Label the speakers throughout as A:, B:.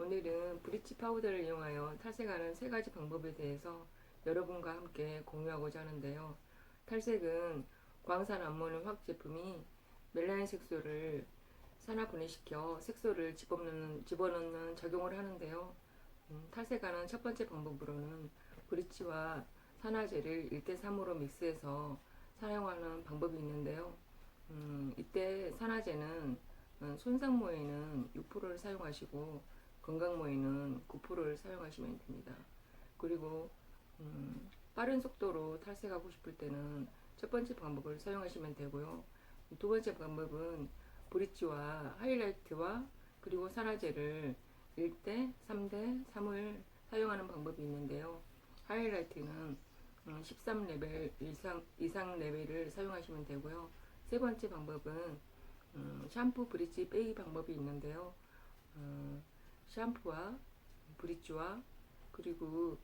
A: 오늘은 브리치 파우더를 이용하여 탈색하는 세 가지 방법에 대해서 여러분과 함께 공유하고자 하는데요. 탈색은 광산 암모늄 화학 제품이 멜라닌 색소를 산화 분해시켜 색소를 집어넣는, 집어넣는 작용을 하는데요. 음, 탈색하는 첫 번째 방법으로는 브리치와 산화제를 1대3으로 믹스해서 사용하는 방법이 있는데요. 음, 이때 산화제는 음, 손상 모에는 6%를 사용하시고 건강모에는 9%를 사용하시면 됩니다. 그리고 음, 빠른 속도로 탈색하고 싶을 때는 첫 번째 방법을 사용하시면 되고요. 두 번째 방법은 브릿지와 하이라이트와 그리고 산화제를 1대, 3대, 3을 사용하는 방법이 있는데요. 하이라이트는 13레벨 이상, 이상 레벨을 사용하시면 되고요. 세 번째 방법은 음, 샴푸 브릿지 빼기 방법이 있는데요. 어, 샴푸와 브릿지와 그리고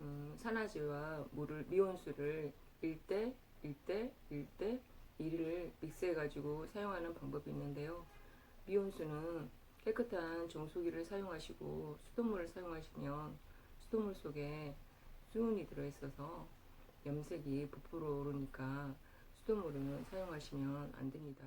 A: 음, 산화제와 물을 미온수를 1대 1대 1대 1을 믹스해 가지고 사용하는 방법이 있는데요. 미온수는 깨끗한 정수기를 사용하시고 수돗물을 사용하시면 수돗물 속에 수은이 들어 있어서 염색이 부풀어 오르니까 수돗물은 사용하시면 안 됩니다.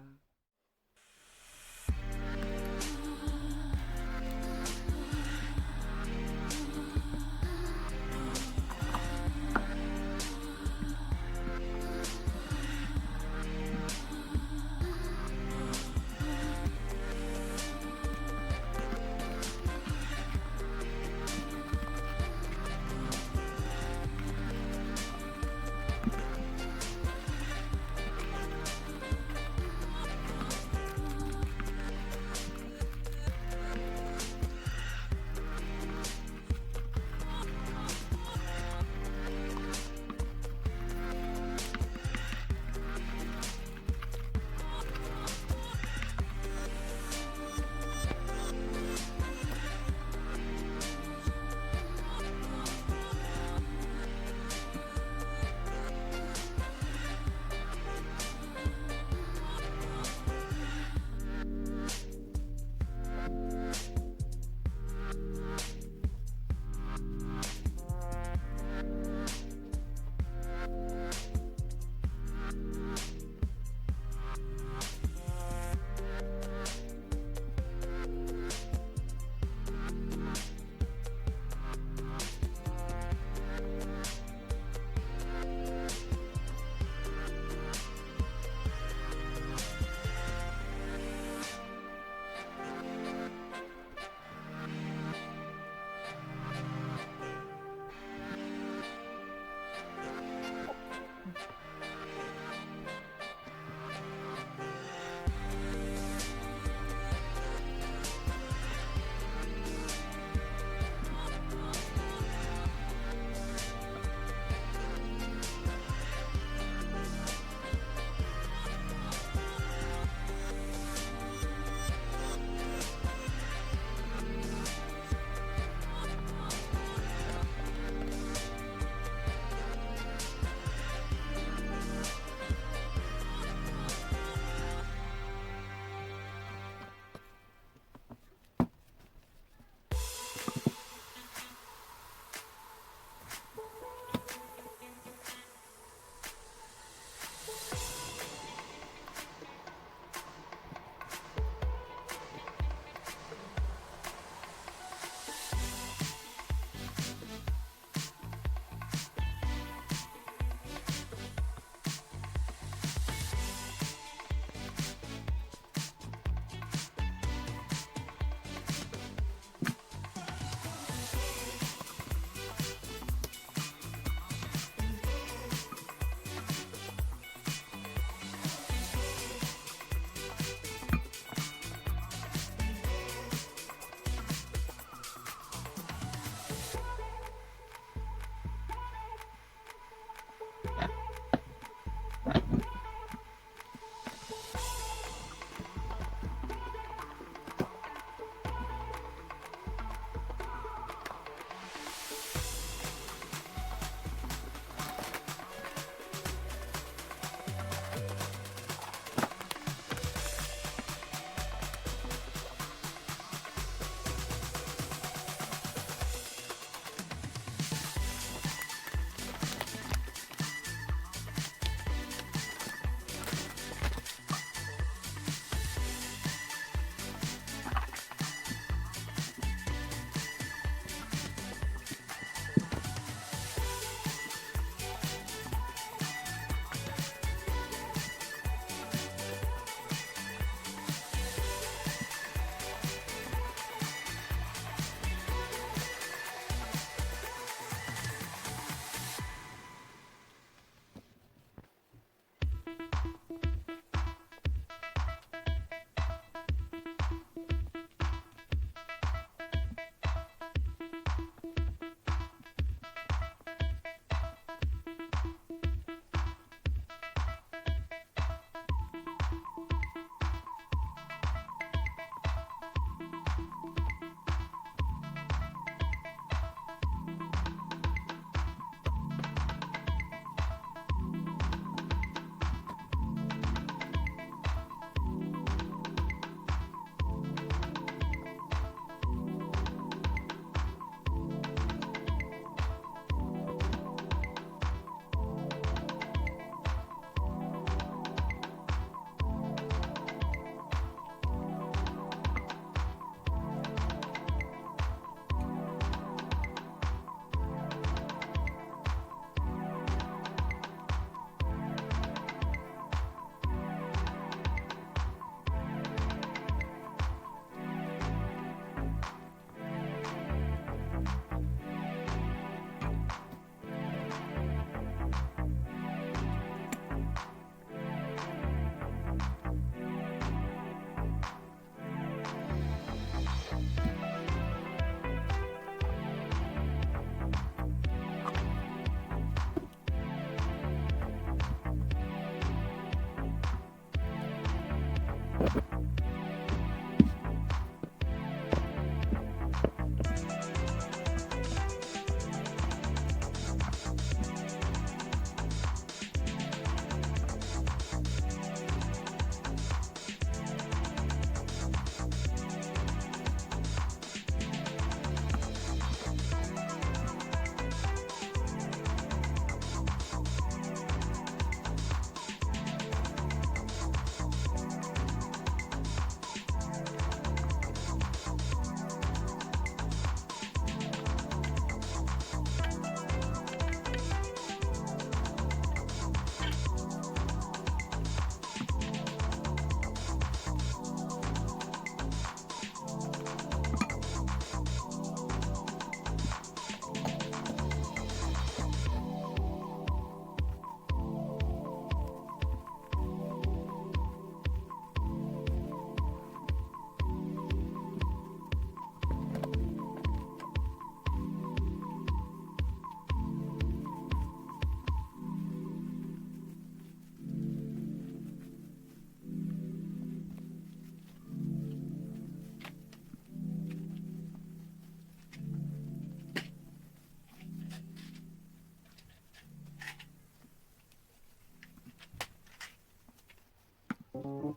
A: Thank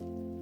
A: you.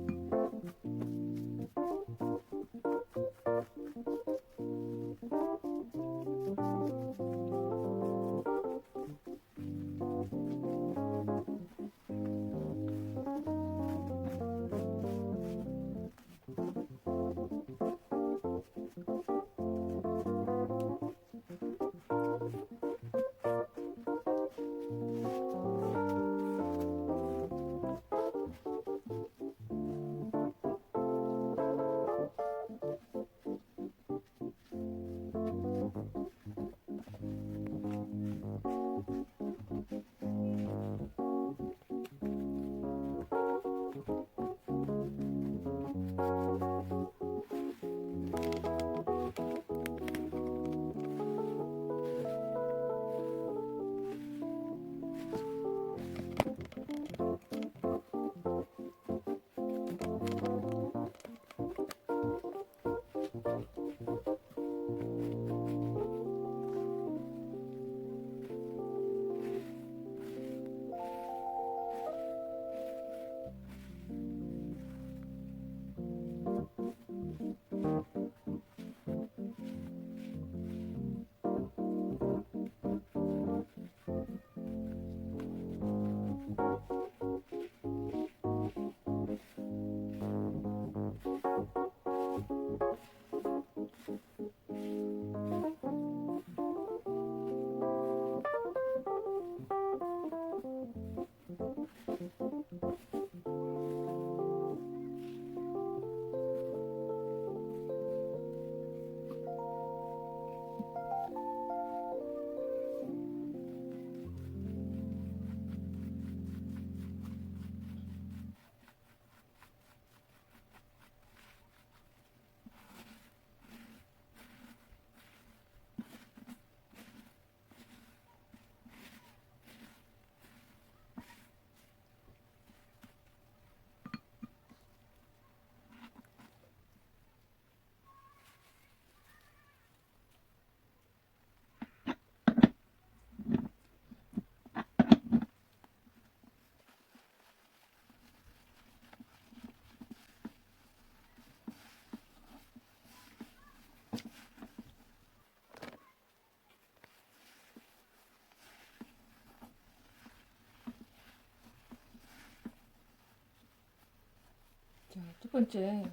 A: 자, 첫 번째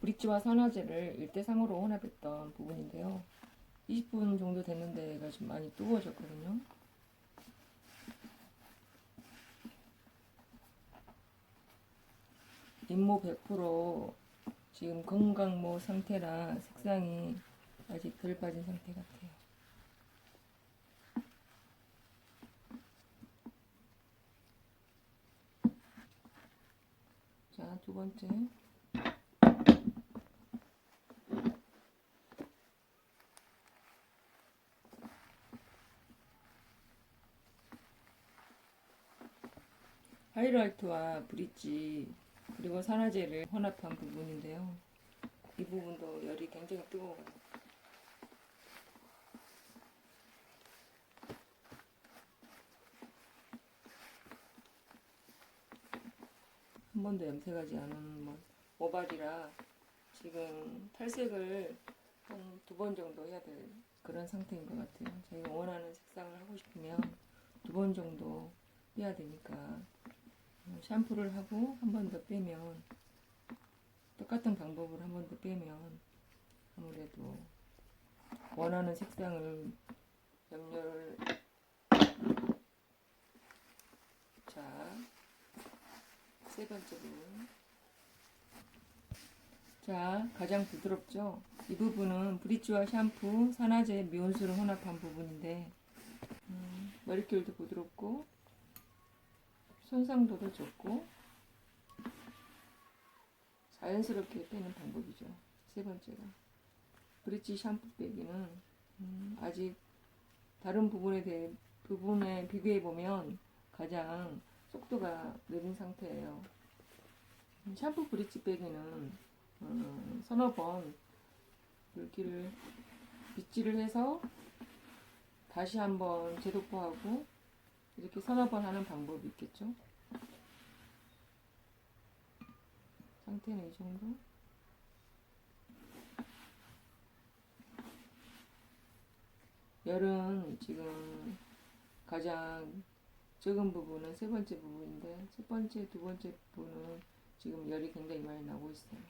A: 브릿지와 산화제를 1대3으로 혼합했던 부분인데요. 20분 정도 됐는데 얘가 좀 많이 뜨거워졌거든요. 잇모 100% 지금 건강모 상태라 색상이 아직 덜 빠진 상태 같아요. 자, 두 번째. 하이라이트와 브릿지 그리고 산화제를 혼합한 부분인데요. 이 부분도 열이 굉장히 뜨거워요. 번도 염색하지 않은 뭐 모발이라 지금 탈색을 한 두 번 정도 해야 될 그런 상태인 것 같아요. 자기가 원하는 색상을 하고 싶으면 두 번 정도 해야 되니까 어, 샴푸를 하고 한 번 더 빼면 똑같은 방법으로 한 번 더 빼면 아무래도 원하는 색상을 염료를 자, 세 번째 부분. 자, 가장 부드럽죠? 이 부분은 브릿지와 샴푸, 산화제, 미온수를 혼합한 부분인데 음, 머릿결도 부드럽고 손상도도 좋고 자연스럽게 빼는 방법이죠. 세 번째가 브릿지 샴푸 빼기는 음, 아직 다른 부분에 대해 부분에 비교해 보면 가장 속도가 느린 상태예요. 음, 샴푸 브릿지 빼기는 음, 서너 번 물기를 빗질을 해서 다시 한번 재도포하고 이렇게 서너 번 하는 방법이 있겠죠? 상태는 이 정도? 열은 지금 가장 적은 부분은 세 번째 부분인데 첫 번째, 두 번째 부분은 지금 열이 굉장히 많이 나고 있어요.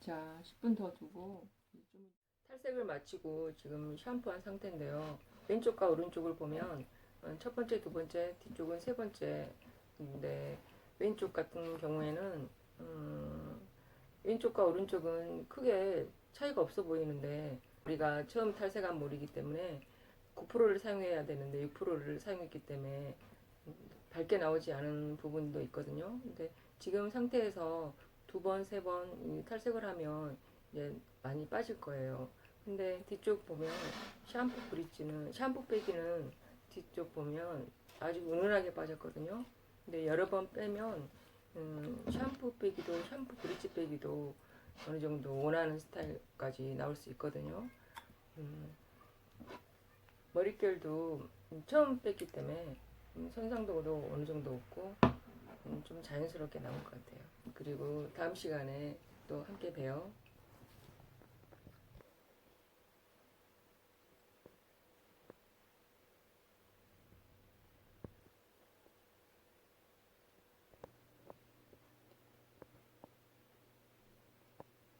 A: 자, 10분 더 두고 좀 탈색을 마치고 지금 샴푸한 상태인데요. 왼쪽과 오른쪽을 보면 어, 첫 번째, 두 번째, 뒤쪽은 세 번째인데 왼쪽 같은 경우에는 음, 왼쪽과 오른쪽은 크게 차이가 없어 보이는데 우리가 처음 탈색한 물이기 때문에 9%를 사용해야 되는데 6%를 사용했기 때문에 음, 밝게 나오지 않은 부분도 있거든요. 근데 지금 상태에서 두 번, 세 번 탈색을 하면 이제 많이 빠질 거예요. 근데 뒤쪽 보면 샴푸 브릿지는 샴푸 빼기는 뒤쪽 보면 아주 은은하게 빠졌거든요. 근데 여러 번 빼면 음, 샴푸 빼기도 샴푸 브릿지 빼기도 어느 정도 원하는 스타일까지 나올 수 있거든요. 음, 머릿결도 처음 뺐기 때문에 음, 손상도도 어느 정도 없고 음, 좀 자연스럽게 나올 것 같아요. 그리고 다음 시간에 또 함께 봬요.